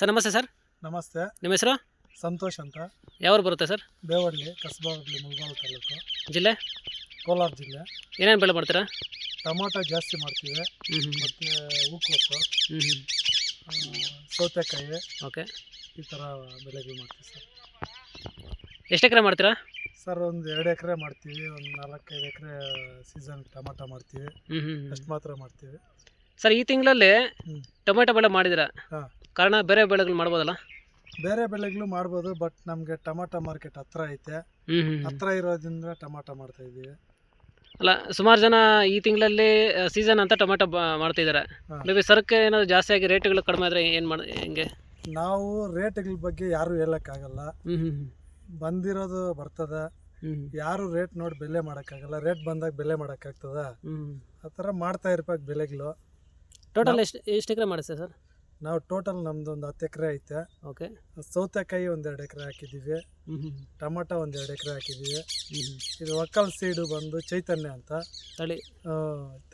Sir ನಮಸ್ತೆ sir. ನಮಸ್ತೆ. ನಿಮ್ಮ ಹೆಸರು? ಸಂತೋಷ್ ಅಂತ. ಯಾವ್ರು ಬರುತ್ತೆ ಸರ್? ಬೇವಳ್ಳಿ ಕಸಬಾ ಹೋಗ್ಲಿ ಮುಳಬಾಲ್ ತಾಲೂಕು. ಜಿಲ್ಲೆ? ಕೋಲಾರ ಜಿಲ್ಲೆ. ಏನೇನು ಬೆಳೆ ಮಾಡ್ತೀರಾ? ಟೊಮೊಟೊ ಜಾಸ್ತಿ ಮಾಡ್ತೀವಿ. ಮತ್ತು ಹೂಕೋಸು ಹ್ಞೂ ಹ್ಞೂ ಆ, ಸೌತೆಕಾಯಿ ಓಕೆ. ಈ ಥರ ಬೆಳೆಗಳು ಮಾಡ್ತೀವಿ ಸರ್. ಎಷ್ಟು ಎಕರೆ ಮಾಡ್ತೀರಾ? ಸರ್ ಒಂದು ಎರಡು ಎಕರೆ ಮಾಡ್ತೀವಿ. ಒಂದು ನಾಲ್ಕೈದು ಎಕರೆ ಸೀಸನ್ ಟೊಮೊಟೊ ಮಾಡ್ತೀವಿ. ಹ್ಞೂ ಹ್ಞೂ ಅಷ್ಟು ಮಾತ್ರ ಮಾಡ್ತೀವಿ. ಸರ್ ಈ ತಿಂಗಳಲ್ಲಿ. ಟೊಮೆಟೊ ಬೆಳೆ ಮಾಡಿದಿರ ಹಾಂ. ಕಾರಣ ಬೇರೆ ಬೆಳೆಗಳು ಮಾಡ್ಬೋದಲ್ಲ? ಬೇರೆ ಬೆಳೆಗಳು ಮಾಡ್ಬೋದು ಬಟ್ ನಮಗೆ ಟೊಮೊಟೊ ಮಾರ್ಕೆಟ್ ಹತ್ರ ಐತೆ. ಹತ್ರ ಇರೋದ್ರಿಂದ ಟೊಮೊಟೊ ಮಾಡ್ತಾ ಇದ್ದೀವಿ. ಅಲ್ಲ ಸುಮಾರು ಜನ ಈ ತಿಂಗಳಲ್ಲಿ ಸೀಸನ್ ಅಂತ ಟೊಮೆಟೊ ಮಾಡ್ತಿದ್ದಾರೆ. ಮೇಬಿ ಮೇ ಬಿ ಸರಕ್ಕೆ ಏನಾದ್ರು ಜಾಸ್ತಿ ಆಗಿ ರೇಟ್ಗಳು ಕಡಿಮೆ ಆದರೆ ಏನು ಮಾಡಿ ಹೆಂಗೆ? ನಾವು ರೇಟ್ಗಳ ಬಗ್ಗೆ ಯಾರೂ ಹೇಳೋಕ್ಕಾಗಲ್ಲ. ಬಂದಿರೋದು ಬರ್ತದೆ. ಯಾರು ರೇಟ್ ನೋಡಿ ಬೆಲೆ ಮಾಡೋಕ್ಕಾಗಲ್ಲ. ರೇಟ್ ಬಂದಾಗ ಬೆಲೆ ಮಾಡೋಕ್ಕಾಗ್ತದ? ಆ ಥರ ಮಾಡ್ತಾ ಇರ್ಬೇಕು ಬೆಲೆಗಳು ಟೋಟಲ್ ಎಷ್ಟು ಎಷ್ಟು ಎಕರೆ ಮಾಡಿಸ್ತೀವಿ ಸರ್? ನಾವು ಟೋಟಲ್ ನಮ್ದು ಒಂದು ಹತ್ತು ಎಕರೆ ಐತೆ. ಓಕೆ ಸೌತೆಕಾಯಿ ಒಂದೆರಡು ಎಕರೆ ಹಾಕಿದ್ದೀವಿ. ಟೊಮೊಟೊ ಒಂದೆರಡು ಎಕರೆ ಹಾಕಿದ್ದೀವಿ. ಇದು ಒಕ್ಕಲ್ ಸೀಡು ಬಂದು ಚೈತನ್ಯ ಅಂತ. ತಳಿ.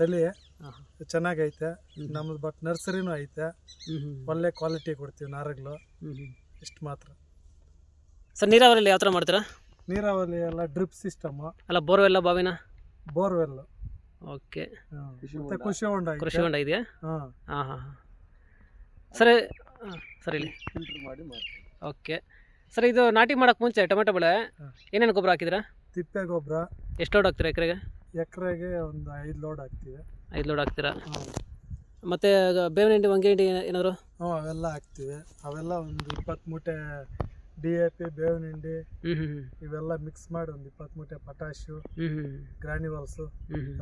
ತಳಿ. ಚೆನ್ನಾಗೈತೆ. ನಮ್ದು ಬಟ್ ನರ್ಸರಿನೂ ಐತೆ. ಒಳ್ಳೆ ಕ್ವಾಲಿಟಿ ಕೊಡ್ತೀವಿ ನಾರುಗಳು. ಇಷ್ಟು ಮಾತ್ರ. ಸರ್ ನೀರಾವರಿಯಲ್ಲಿ ಯಾವ ಥರ ಮಾಡ್ತೀರಾ? ನೀರಾವರಿ ಎಲ್ಲ ಡ್ರಿಪ್ ಸಿಸ್ಟಮು ಅಲ್ಲ ಬೋರ್ವೆಲ್ಲ ಬಾವಿನ? Borewell okay. ಮತ್ತೆ ಕೃಷಿ ಹೊಂಡ ಕೃಷಿ ಹೊಂಡ ಇದೆಯಾ? ಹಾಂ. ಹಾಂ ಹಾಂ ಹಾಂ. ಸರ್ ಹಾಂ ಸರ್ ಇಲ್ಲಿ. ಫಿಲ್ಟರ್ ಮಾಡಿ ಮಾಡ್ತೀವಿ ಓಕೆ. ಸರ್ ಇದು ನಾಟಿ ಮಾಡೋಕ್ಕೆ ಮುಂಚೆ ಟೊಮೆಟೊ ಬೆಳೆ ಹಾಂ. ಏನೇನು ಗೊಬ್ಬರ ಹಾಕಿದ್ರಾ ತಿಪ್ಪೆ ಗೊಬ್ಬರ. ಎಷ್ಟು ಲೋಡ್ ಹಾಕ್ತೀರಾ ಎಕರೆಗೆ? ಎಕರೆಗೆ ಒಂದು ಐದು ಲೋಡ್ ಹಾಕ್ತೀವಿ. ಐದು ಲೋಡ್ ಹಾಕ್ತೀರಾ? ಮತ್ತು ಬೇವಿನ ಹಿಂಡಿ ಹೊಂಗೆ ಹಿಂಡಿ ಏನಾದರೂ? ಹ್ಞೂ ಅವೆಲ್ಲ ಹಾಕ್ತೀವಿ. ಅವೆಲ್ಲ ಒಂದು ಇಪ್ಪತ್ತು ಮೂಟೆ ಡಿ ಎ ಪಿ ಬೇವಿನ ಹಿಂಡಿ ಇವೆಲ್ಲ ಮಿಕ್ಸ್ ಮಾಡಿ ಒಂದು ಇಪ್ಪತ್ತು ಮೂಟೆ ಪಟಾಶು ಹ್ಞೂ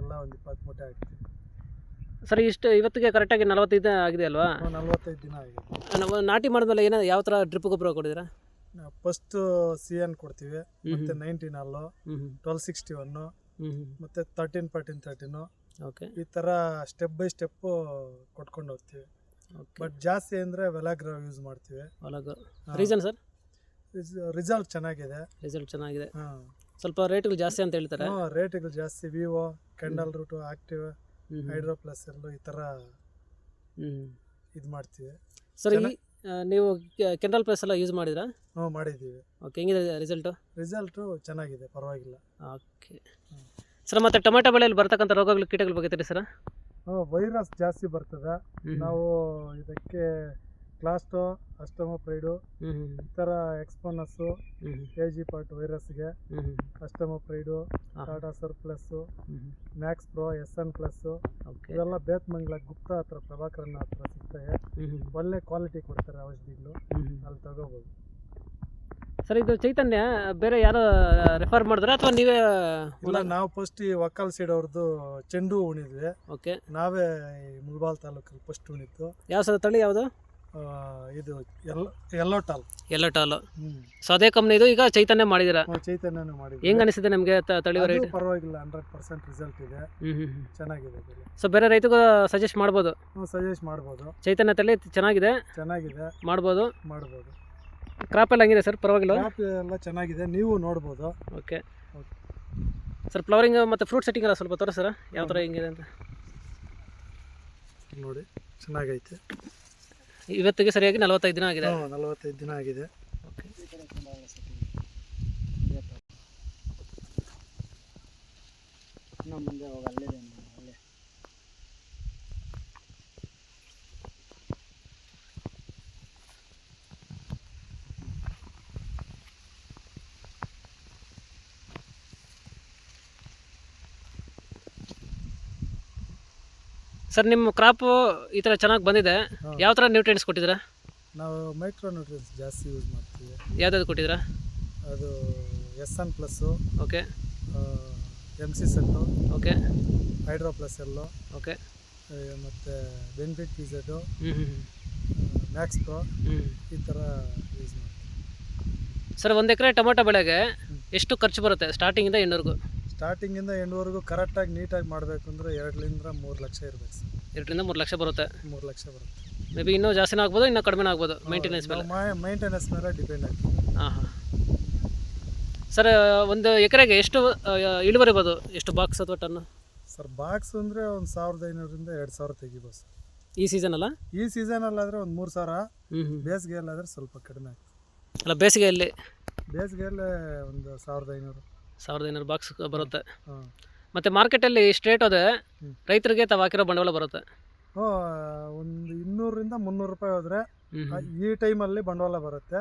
ಎಲ್ಲ ಒಂದು ಇಪ್ಪತ್ತು ಮೂಟೆ ಹಾಕ್ತೀವಿ. ಸರ್ ಇಷ್ಟು ಇವತ್ತಿಗೆ ಕರೆಕ್ಟಾಗಿ ನಲವತ್ತೈದು ಆಗಿದೆ ಅಲ್ವಾ? ನಲವತ್ತೈದು ದಿನ ಆಗಿದೆ. ನಾವು ನಾಟಿ ಮಾಡಿದ್ಮೇಲೆ ಏನೋ ಯಾವ ಥರ ಡ್ರಿಪ್ ಗೊಬ್ಬರ ಕೊಡಿದ್ರ ಫಸ್ಟ್ ಸಿ ಎನ್ ಕೊಡ್ತೀವಿ ಮತ್ತೆ ನೈನ್ಟೀನ್ ಅಲ್ಲು ಟ್ವೆಲ್ ಸಿಕ್ಸ್ಟಿ ಒನ್ನು ಮತ್ತೆ ತರ್ಟೀನ್ ಫರ್ಟೀನ್ ತರ್ಟೀನು ಓಕೆ. ಈ ಥರ ಸ್ಟೆಪ್ ಬೈ ಸ್ಟೆಪ್ಪು ಕೊಟ್ಕೊಂಡು ಹೋಗ್ತೀವಿ. ಬಟ್ ಜಾಸ್ತಿ ಅಂದರೆ ವೆಲಾಗ್ರ ಯೂಸ್ ಮಾಡ್ತೀವಿ. Reason sir? ರಿಸಲ್ಟ್ ಚೆನ್ನಾಗಿದೆ. ರಿಸಲ್ಟ್ ಚೆನ್ನಾಗಿದೆ. ಹಾಂ. ಸ್ವಲ್ಪ ರೇಟ್ಗಳು ಜಾಸ್ತಿ ಅಂತ ಹೇಳ್ತಾರೆ? ರೇಟ್ಗಳು ಜಾಸ್ತಿ. ವಿವೋ ಕೆಂಡಲ್ ರೂಟು ಆಕ್ಟಿವ್ ಹೈಡ್ರೋ ಪ್ಲಸ್ ಎಲ್ಲು ಈ ಥರ ಇದು ಮಾಡ್ತೀವಿ. ಸರ್ ಈ ನೀವು ಕೆಂಡಲ್ ಪ್ಲಸ್ ಎಲ್ಲ ಯೂಸ್ ಮಾಡಿದ್ರಾ? ಹ್ಞೂ ಮಾಡಿದ್ದೀವಿ. ಓಕೆ ಹೆಂಗಿದೆ ರಿಸಲ್ಟು ರಿಸಲ್ಟು ಚೆನ್ನಾಗಿದೆ ಪರವಾಗಿಲ್ಲ. ಓಕೆ ಸರ್ ಮತ್ತೆ ಟೊಮೆಟೊ ಬೆಳೆಯಲ್ಲಿ ಬರ್ತಕ್ಕಂಥ ರೋಗಗಳು ಕೀಟಗಳ ಬಗ್ಗೆ ತಿಳಿಸ್ರ ಸರ್ ಹ್ಞೂ ವೈರಸ್ ಜಾಸ್ತಿ ಬರ್ತದೆ. ನಾವು ಇದಕ್ಕೆ ಕ್ಲಾಸ್ಟೋ ಅಷ್ಟಮೋಪ್ರೈಡು ಪ್ರೈಡು ಈ ಥರ ಎಕ್ಸ್ಪೋನಸ್ಸು ಕೆ ಜಿ ಪಾರ್ಟ್ ವೈರಸ್ಗೆ ಅಷ್ಟಮ ಪ್ರೈಡು ಅಷ್ಟಮೋಪ್ರೈಡು. Tata surplus max pro S N plus ಇವೆಲ್ಲ ಬೇತ್ಮಂಗ್ಲ ಗುಪ್ತಾ ಹತ್ರ ಪ್ರಭಾಕರನ್ ಹತ್ರ ಸಿಗ್ತವೆ ಒಳ್ಳೆ ಕ್ವಾಲಿಟಿ ಕೊಡ್ತಾರೆ ಔಷಧಿಗಳು. ಅಲ್ಲಿ ತಗೋಬೋದು. ಸರ್ ಇದು ಚೈತನ್ಯ ಬೇರೆ ಯಾರು ರೆಫರ್ ಮಾಡಿದ್ರೆ ಅಥವಾ ನೀವೇ ಇಲ್ಲ ನಾವು ಫಸ್ಟ್ ಈ ಒಕ್ಕಲ್ ಸೈಡ್ ಅವ್ರದ್ದು ಚೆಂಡು ಹೂಣಿದ್ವಿ ಓಕೆ ನಾವೇ ಈ ಮುಲ್ಬಾಲ್ ತಾಲೂಕಲ್ಲಿ ಫಸ್ಟ್ ಉಣಿತ್ತು ಯಾವ ಸರ್ ತಳಿ ಯಾವುದು? ಇದು ಎಲ್ಲ ಎಲ್ಲೋ ಟಾಲ್ ಎಲ್ಲೋ ಟಾಲ್ ಹ್ಞೂ ಸೊ ಅದೇ ಕಂಪ್ನಿದು ಈಗ ಚೈತನ್ಯ ಮಾಡಿದೀರ ಚೈತನ್ಯನೂ ಮಾಡಿದ್ವಿ ಹೆಂಗ್ ಅನಿಸಿದೆ ನಿಮಗೆ ತಳಿ ಅದು ರೇಟ್ ಪರವಾಗಿಲ್ಲ ಹಂಡ್ರೆಡ್ ಪರ್ಸೆಂಟ್ ರಿಸಲ್ಟ್ ಇದೆ. ಚೆನ್ನಾಗಿದೆ ಬೆಲೆ. ಸೊ ಬೇರೆ ರೈತಗೂ ಸಜೆಸ್ಟ್ ಮಾಡ್ಬೋದು? ನಾವು ಸಜೆಸ್ಟ್ ಮಾಡ್ಬೋದು. ಚೈತನ್ಯ ತಳಿ ಚೆನ್ನಾಗಿದೆ? ಚೆನ್ನಾಗಿದೆ. ಮಾಡ್ಬೋದು? ಮಾಡ್ಬೋದು. ಕ್ರಾಪ್ ಎಲ್ಲ ಹಂಗಿದೆ ಸರ್ ಪರವಾಗಿಲ್ಲ ಕ್ರಾಪ್ ಎಲ್ಲ ಚೆನ್ನಾಗಿದೆ. ನೀವು ನೋಡ್ಬೋದು. Okay okay. ಸರ್ ಫ್ಲವರಿಂಗ್ ಮತ್ತು ಫ್ರೂಟ್ ಸೆಟ್ಟಿಂಗ್ ಎಲ್ಲ ಸ್ವಲ್ಪ ಸರ್ ಯಾವ ಥರ ಹೆಂಗಿದೆ ಅಂತ? ನೋಡಿ ಚೆನ್ನಾಗೈತೆ. ಇವತ್ತಿಗೆ ಸರಿಯಾಗಿ ನಲವತ್ತೈದು ದಿನ ಆಗಿದೆ. ನಲವತ್ತೈದು ದಿನ ಆಗಿದೆ. ಓಕೆ ಮುಂದೆ ಹೋಗಿ ಅಲ್ಲೇ ಸರ್ ನಿಮ್ಮ ಕ್ರಾಪು ಈ ಥರ ಚೆನ್ನಾಗಿ ಬಂದಿದೆ. ಯಾವ ಥರ ನ್ಯೂಟ್ರಿಯೆಂಟ್ಸ್ ಕೊಟ್ಟಿದ್ದೀರಾ? ನಾವು ಮೈಕ್ರೋ ನ್ಯೂಟ್ರಿಯೆಂಟ್ಸ್ ಜಾಸ್ತಿ ಯೂಸ್ ಮಾಡ್ತೀವಿ. ಯಾವ್ದಾದ್ರು ಕೊಟ್ಟಿದ್ದೀರಾ? ಅದು S N plus okay M C set okay hydro plus ಎಲ್ಲು ಓಕೆ ಮತ್ತು ಬೆನ್ಫಿಟ್ ಹ್ಞೂ ಮ್ಯಾಕ್ಸ್ ಪ್ರೋ ಈ ಥರ ಯೂಸ್ ಮಾಡ್ತೀವಿ. ಸರ್ ಒಂದು ಎಕರೆ ಟೊಮೊಟೊ ಬೆಳೆಗೆ ಎಷ್ಟು ಖರ್ಚು ಬರುತ್ತೆ? ಸ್ಟಾರ್ಟಿಂಗಿಂದ ಎಂಡ್ವರೆಗೂ ಸ್ಟಾರ್ಟಿಂಗಿಂದ ಎಂಡ್ವರೆಗೂ ಕರೆಕ್ಟಾಗಿ ನೀಟಾಗಿ ಮಾಡಬೇಕು ಅಂದರೆ ಎರಡರಿಂದ ಮೂರು ಲಕ್ಷ ಇರಬೇಕು ಸರ್ ಎರಡರಿಂದ ಮೂರು ಲಕ್ಷ ಬರುತ್ತೆ. ಮೂರು ಲಕ್ಷ ಬರುತ್ತೆ. ಮೇ ಬಿ ಇನ್ನೂ ಜಾಸ್ತಿನೂ ಆಗ್ಬೋದು ಇನ್ನೂ ಕಡಿಮೆ ಆಗ್ಬೋದು ಮೇಂಟೆನೆನ್ಸ್ ಮೇಲೆ. ಮೈಂಟೆನೆನ್ಸ್ ಮೇಲೆ ಡಿಪೆಂಡ್ ಆಗ್ತದೆ ಹಾಂ ಹಾಂ ಸರ್ ಒಂದು ಎಕರೆಗೆ ಎಷ್ಟು ಇಳುವರಿ ಬೋದು ಎಷ್ಟು ಬಾಕ್ಸ್ ಅಥವಾ ಟನ್ನು ಸರ್ ಬಾಕ್ಸ್ ಅಂದರೆ ಒಂದು ಸಾವಿರದ ಐನೂರಿಂದ ಎರಡು ಸಾವಿರ ತೆಗಿಬೋದು ಸರ್ ಈ ಸೀಸನ್ ಅಲ್ಲ? ಈ ಸೀಸನಲ್ಲಾದರೆ ಒಂದು ಮೂರು ಸಾವಿರ ಬೇಸಿಗೆಯಲ್ಲಾದರೆ ಸ್ವಲ್ಪ ಕಡಿಮೆ ಆಗ್ತದೆ. ಅಲ್ಲ ಬೇಸಿಗೆಯಲ್ಲಿ? ಬೇಸಿಗೆಯಲ್ಲೇ ಒಂದು ಸಾವಿರದ ಐನೂರು. ಸಾವಿರದ ಐನೂರು ಬಾಕ್ಸ್ ಬರುತ್ತೆ. ಮತ್ತೆ ಮತ್ತು ಮಾರ್ಕೆಟಲ್ಲಿ ಸ್ಟ್ರೇಟ್ ಅದೇ ರೈತರಿಗೆ ತಾವು ಹಾಕಿರೋ ಬಂಡವಾಳ ಬರುತ್ತೆ. ಒಂದು ಇನ್ನೂರರಿಂದ ಮುನ್ನೂರು ರೂಪಾಯಿ ಹೋದರೆ ಈ ಟೈಮಲ್ಲಿ ಬಂಡವಾಳ ಬರುತ್ತೆ.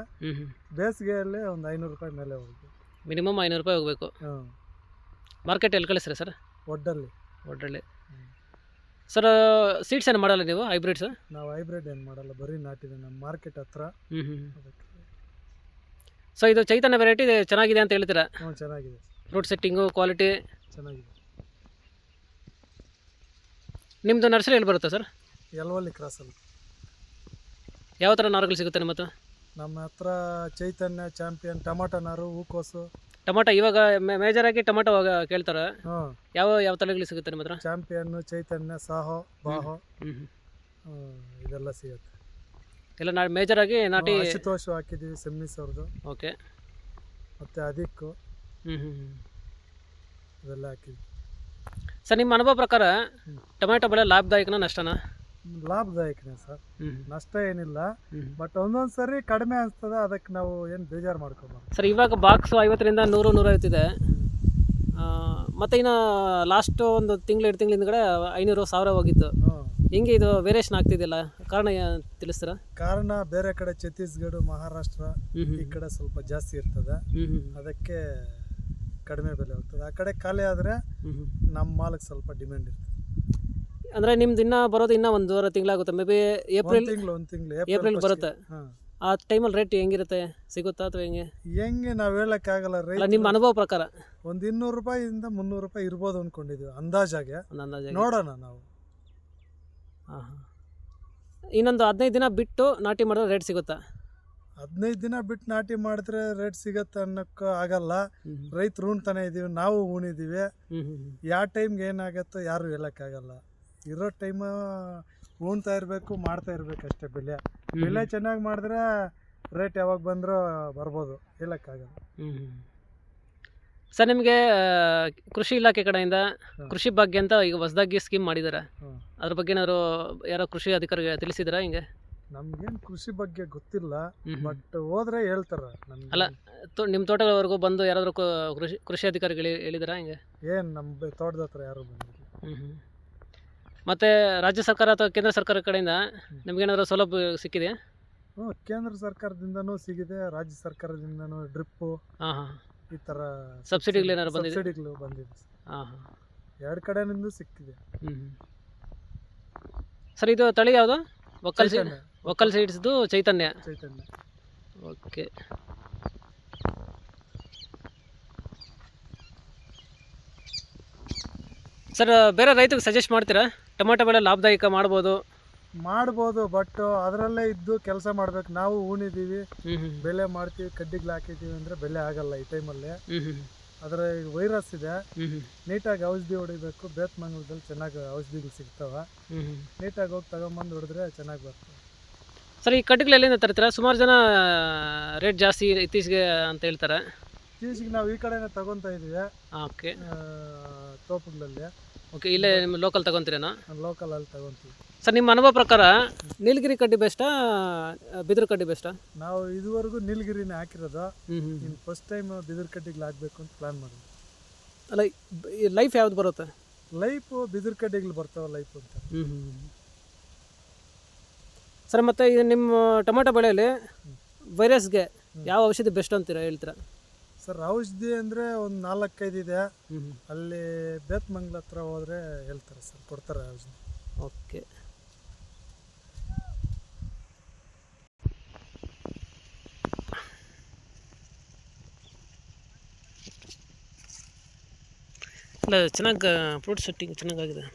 ಬೇಸಿಗೆಯಲ್ಲಿ ಒಂದು ಐನೂರು ರೂಪಾಯಿ ಮೇಲೆ ಹೋಗುತ್ತೆ ಮಿನಿಮಮ್ ಐನೂರು ರೂಪಾಯಿ ಹೋಗಬೇಕು. ಹಾಂ. ಮಾರ್ಕೆಟ್ ಎಲ್ಲಿ ಕಳಿಸ್ರಿ ಸರ್? ಒಡ್ಡಲ್ಲಿ ಒಡ್ಡಲ್ಲಿ. ಸರ್ ಸೀಡ್ಸ್ ಏನು ಮಾಡಲ್ಲ ನೀವು ಹೈಬ್ರಿಡ್ಸ್ ನಾವು ಹೈಬ್ರಿಡ್ ಏನು ಮಾಡಲ್ಲ ಬರೀ ನಾಟಿದೆ ನಮ್ಮ ಮಾರ್ಕೆಟ್ ಹತ್ರ. ಹ್ಞೂ ಹ್ಞೂ ಅದಕ್ಕೆ. ಸೊ ಇದು ಚೈತನ್ಯ ವೆರೈಟಿ ಚೆನ್ನಾಗಿದೆ ಅಂತ ಹೇಳ್ತೀರಾ? ಹ್ಞೂ ಚೆನ್ನಾಗಿದೆ. ಫ್ರೂಟ್ ಸೆಟ್ಟಿಂಗು ಕ್ವಾಲಿಟಿ ಚೆನ್ನಾಗಿದೆ. ನಿಮ್ಮದು ನರ್ಸರಿ ಎಲ್ಲಿ ಬರುತ್ತೆ ಸರ್ ಎಲ್ವಲ್ಲಿ ಕ್ರಾಸಲ್ಲಿ ಯಾವ ಥರ ನಾರುಗಳು ಸಿಗುತ್ತೆ ನಿಮ್ಮ ಹತ್ರ? ನಮ್ಮ ಹತ್ರ ಚೈತನ್ಯ ಚಾಂಪಿಯನ್ ಟೊಮಾಟೊ ನಾರು ಹೂಕೋಸು. ಟೊಮಾಟೊ ಇವಾಗ ಆಗಿ ಟೊಮಾಟೊ ಕೇಳ್ತಾರೆ. ಹ್ಞೂ ಯಾವ ಯಾವ ತಳಿಗಳು ಸಿಗುತ್ತೆ ನಿಮ್ಮ ಹತ್ರ? ಚಾಂಪಿಯನ್ನು ಚೈತನ್ಯ ಸಾಹೋ ಬಾಹೋ. ಇದೆಲ್ಲ ಸಿಗುತ್ತೆ. ಎಲ್ಲ ನಾ ಮೇಜರಾಗಿ ನಾಟಿ ಆಶುತೋಷ ಹಾಕಿದ್ದೀವಿ ಸೆಮ್ಮಿಸ್ ಅವ್ರದ್ದು ಓಕೆ. ಮತ್ತು ಅದಕ್ಕೆ. ಹ್ಞೂ ಹ್ಞೂ ಹ್ಞೂ ಇವೆಲ್ಲ ಹಾಕಿದ್ವಿ. ಸರ್ ನಿಮ್ಮ ಅನುಭವ ಪ್ರಕಾರ ಟೊಮೆಟೊ ಟೊಮ್ಯಾಟೊ ಬೆಳೆ ಲಾಭದಾಯಕನ ನಷ್ಟನಾ? ಲಾಭದಾಯಕನೇ ಸರ್. ಹ್ಞೂ ನಷ್ಟ ಏನಿಲ್ಲ. ಬಟ್ ಒಂದೊಂದು ಸರಿ ಕಡಿಮೆ ಅನಿಸ್ತದೆ ಅದಕ್ಕೆ ನಾವು ಏನು ಬೇಜಾರು ಮಾಡ್ಕೊಬಾರ್ದು. ಸರ್ ಇವಾಗ ಬಾಕ್ಸು ಐವತ್ತರಿಂದ ನೂರು ನೂರೈವತ್ತಿದೆ ಮತ್ತು ಇನ್ನು ಲಾಸ್ಟ್ ಒಂದು ತಿಂಗಳು ಎರಡು ತಿಂಗಳ ಹಿಂದ್ಗಡೆ ಐನೂರು ಸಾವಿರ ಹೋಗಿತ್ತು. ಹಿಂಗೆ ಇದು ವೇರಿಯೇಷನ್ ಆಗ್ತಿದ್ದಿಲ್ಲ ಕಾರಣ ಯಾ- ತಿಳಿಸ್ತೀರಾ? ಕಾರಣ ಬೇರೆ ಕಡೆ ಛತ್ತೀಸ್ಗಢ ಮಹಾರಾಷ್ಟ್ರ ಈ ಕಡೆ ಸ್ವಲ್ಪ ಜಾಸ್ತಿ ಇರ್ತದೆ. ಹ್ಞೂ ಅದಕ್ಕೆ ಕಡಿಮೆ ಬೆಲೆ ಹೋಗ್ತದೆ. ಆ ಕಡೆ ಖಾಲಿ ಆದರೆ ಹ್ಞೂ ಹ್ಞೂ ನಮ್ಮ ಮಾಲಕ್ಕೆ ಸ್ವಲ್ಪ ಡಿಮ್ಯಾಂಡ್ ಇರ್ತದೆ. ಅಂದರೆ ನಿಮ್ದು ಇನ್ನೂ ಬರೋದು ಇನ್ನೂ ಒಂದೂವರೆ ತಿಂಗಳಾಗುತ್ತೆ. ಮೇ ಬಿ ಏಪ್ರಿಲ್ ಒಂದು ತಿಂಗಳು ಒಂದು ತಿಂಗಳು. ಏಪ್ರಿಲ್ ಬರುತ್ತೆ. ಹಾಂ. ಆ ಟೈಮಲ್ಲಿ ರೇಟ್ ಹೆಂಗಿರುತ್ತೆ? ಸಿಗುತ್ತಾ ಅಥವಾ ಹೆಂಗೆ? ಹೆಂಗೆ ನಾವು ಹೇಳಕ್ಕಾಗಲ್ಲ ಅಲ್ಲ ರೈತ ನಿಮ್ಮ ಅನುಭವ ಪ್ರಕಾರ. ಒಂದು ಇನ್ನೂರು ರೂಪಾಯಿಯಿಂದ ಮುನ್ನೂರು ರೂಪಾಯಿ ಇರ್ಬೋದು ಅಂದ್ಕೊಂಡಿದ್ವಿ ಅಂದಾಜಾಗೆ. ಒಂದು ಅಂದಾಜಾಗಿ. ನೋಡೋಣ ನಾವು. ಹಾಂ ಹಾಂ ಇನ್ನೊಂದು ಹದಿನೈದು ದಿನ ಬಿಟ್ಟು ನಾಟಿ ಮಾಡಿದ್ರೆ ರೇಟ್ ಸಿಗುತ್ತಾ? ಹದಿನೈದು ದಿನ ಬಿಟ್ಟು ನಾಟಿ ಮಾಡಿದ್ರೆ ರೇಟ್ ಸಿಗತ್ತೆ ಅನ್ನೋಕ್ಕೆ ಆಗಲ್ಲ. ರೈತರು ಉಣ್ತಾನೆ ಇದೀವಿ ನಾವು ಉಣಿದೀವಿ ಯಾವ ಟೈಮ್ಗೆ ಏನಾಗತ್ತೋ ಯಾರು ಹೇಳೋಕ್ಕಾಗಲ್ಲ ಇರೋ ಟೈಮ್ ಉಣ್ತಾ ಇರಬೇಕು ಮಾಡ್ತಾ ಇರಬೇಕು ಅಷ್ಟೇ ಬೆಲೆ. ಬೆಲೆ ಚೆನ್ನಾಗಿ ಮಾಡಿದ್ರೆ ರೇಟ್ ಯಾವಾಗ ಬಂದರೂ ಬರ್ಬೋದು ಹೇಳೋಕ್ಕಾಗಲ್ಲ ಸರ್ ನಿಮಗೆ ಕೃಷಿ ಇಲಾಖೆ ಕಡೆಯಿಂದ ಕೃಷಿ ಭಾಗ್ಯ ಅಂತ ಈಗ ಹೊಸದಾಗಿ ಸ್ಕೀಮ್ ಮಾಡಿದ್ದಾರೆ. ಅದ್ರ ಬಗ್ಗೆ ಏನಾದ್ರು ಯಾರೋ ಕೃಷಿ ಅಧಿಕಾರಿಗೆ ತಿಳಿಸಿದ್ರಾ ಹಿಂಗೆ? ನಮ್ಗೇನು ಕೃಷಿ ಬಗ್ಗೆ ಗೊತ್ತಿಲ್ಲ. ಬಟ್ ಹೋದ್ರೆ ಹೇಳ್ತಾರ ನಮ್ಗೆ. ಅಲ್ಲ. ತೋ ನಿಮ್ಮ ತೋಟದವರೆಗೂ ಬಂದು ಯಾರಾದರೂ ಕೃಷಿ ಕೃಷಿ ಅಧಿಕಾರಿಗಳು ಹೇಳಿದಾರಾ ಹಿಂಗೆ? ಏನು ನಮ್ಮ ತೋಟದ ಹತ್ರ ಯಾರು ಬಂದಿಲ್ಲ. ಮತ್ತು ರಾಜ್ಯ ಸರ್ಕಾರ ಅಥವಾ ಕೇಂದ್ರ ಸರ್ಕಾರ ಕಡೆಯಿಂದ ನಿಮ್ಗೇನಾದ್ರು ಸೌಲಭ್ಯ ಸಿಕ್ಕಿದೆಯಾ? ಹ್ಞೂ ಕೇಂದ್ರ ಸರ್ಕಾರದಿಂದನೂ ಸಿಗಿದೆ ರಾಜ್ಯ ಸರ್ಕಾರದಿಂದನೂ ಡ್ರಿಪ್ಪು. ಹಾಂ ಹಾಂ. ಈ ಥರ ಸಬ್ಸಿಡಿಗಳು ಏನಾದ್ರು ಬಂದಿದೆ? ಸಬ್ಸಿಡಿಗಳು ಬಂದಿದೆ. ಹಾಂ ಹಾಂ. ಎರಡು ಕಡೆನಿಂದ ಸಿಕ್ಕಿದೆ. ಹ್ಞೂ ಸರ್ ಇದು ತಳಿ ಯಾವುದು? ಒಕ್ಕಲ್ ಸೈಡ್ ಚೈತನ್ಯ. ಒಕ್ಕಲ್ ಸೀಡ್ಸ್ದು ಚೈತನ್ಯ. ಚೈತನ್ಯ. ಓಕೆ. ಸರ್ ಬೇರೆ ರೈತರಿಗೆ ಸಜೆಸ್ಟ್ ಮಾಡ್ತೀರಾ? ಟೊಮಾಟೊ ಬೆಳೆ ಲಾಭದಾಯಕ ಮಾಡ್ಬೋದು. ಮಾಡ್ಬೋದು ಬಟ್ ಅದರಲ್ಲೇ ಇದ್ದು ಕೆಲಸ ಮಾಡ್ಬೇಕು. ನಾವು ಉಣಿದೀವಿ ಬೆಲೆ ಮಾಡ್ತೀವಿ ಕಡ್ಡಿಗ್ಲ ಹಾಕಿದೀವಿ ಅಂದ್ರೆ ಬೆಲೆ ಆಗಲ್ಲ ಈ ಟೈಮಲ್ಲಿ ಅದರ ವೈರಸ್ ಇದೆ. ನೀಟಾಗಿ ಔಷಧಿ ಹೊಡಿಬೇಕು. ಬೇತ್ಮಂಗಲದಲ್ಲಿ ಚೆನ್ನಾಗಿ ಔಷಧಿಗಳು ಸಿಗ್ತಾವ. ನೀಟಾಗಿ ಹೋಗಿ ತಗೊಂಬಂದು ಹೊಡೆದ್ರೆ ಚೆನ್ನಾಗಿ ಬರ್ತವೆ ಸರ್ ಈ ಕಡ್ಡಿಗಳು ಎಲ್ಲಿಂದ ತರ್ತೀರಾ? ಸುಮಾರು ಜನ ರೇಟ್ ಜಾಸ್ತಿ ಇತ್ತೀಚೆಗೆ ಅಂತ ಹೇಳ್ತಾರೆ. ಇತ್ತೀಚೆಗೆ ನಾವು ಈ ಕಡೆನೇ ತಗೊತಾ ಇದೀವಿ ಓಕೆ. ತೋಪುಗಳಲ್ಲಿ. ಓಕೆ ಇಲ್ಲೇ ನಿಮ್ಮ ಲೋಕಲ್ ತಗೊತೀರೇನೋ? ಲೋಕಲಲ್ಲಿ ತಗೊತೀವಿ. ಸರ್ ನಿಮ್ಮ ಅನುಭವ ಪ್ರಕಾರ ನೀಲಗಿರಿ ಕಡ್ಡಿ ಬೆಸ್ಟಾ ಬಿದಿರು ಕಡ್ಡಿ ಬೆಸ್ಟಾ ನಾವು ಇದುವರೆಗೂ ನೀಲಗಿರಿನೇ ಹಾಕಿರೋದು. ಇನ್ನು ಫಸ್ಟ್ ಟೈಮ್ ಬಿದಿರು ಕಡ್ಡಿಗಳು ಹಾಕ್ಬೇಕು ಅಂತ ಪ್ಲ್ಯಾನ್ ಮಾಡಿದ್ವಿ. ಅಲ್ಲ ಲೈಫ್ ಯಾವ್ದು ಬರುತ್ತೆ? ಲೈಫು ಬಿದಿರು ಕಡ್ಡಿಗಳು ಬರ್ತಾವ ಲೈಫ್ ಅಂತ. ಸರ್ ಮತ್ತು ಇದು ನಿಮ್ಮ ಟೊಮೆಟೊ ಬೆಳೆಯಲ್ಲಿ ವೈರಸ್ಗೆ ಯಾವ ಔಷಧಿ ಬೆಸ್ಟ್ ಅಂತೀರಾ ಹೇಳ್ತೀರಾ? ಸರ್ ಔಷಧಿ ಅಂದರೆ ಒಂದು ನಾಲ್ಕೈದು ಇದೆ. ಅಲ್ಲಿ ಬೇತ್ಮಂಗ್ಲ ಹತ್ರ ಹೋದರೆ ಹೇಳ್ತಾರೆ ಸರ್ ಕೊಡ್ತಾರೆ ಔಷಧಿ. ಓಕೆ. ಇಲ್ಲ ಚೆನ್ನಾಗಿ ಫ್ರೂಟ್ ಸೆಟ್ಟಿಂಗ್ ಚೆನ್ನಾಗಾಗಿದೆ.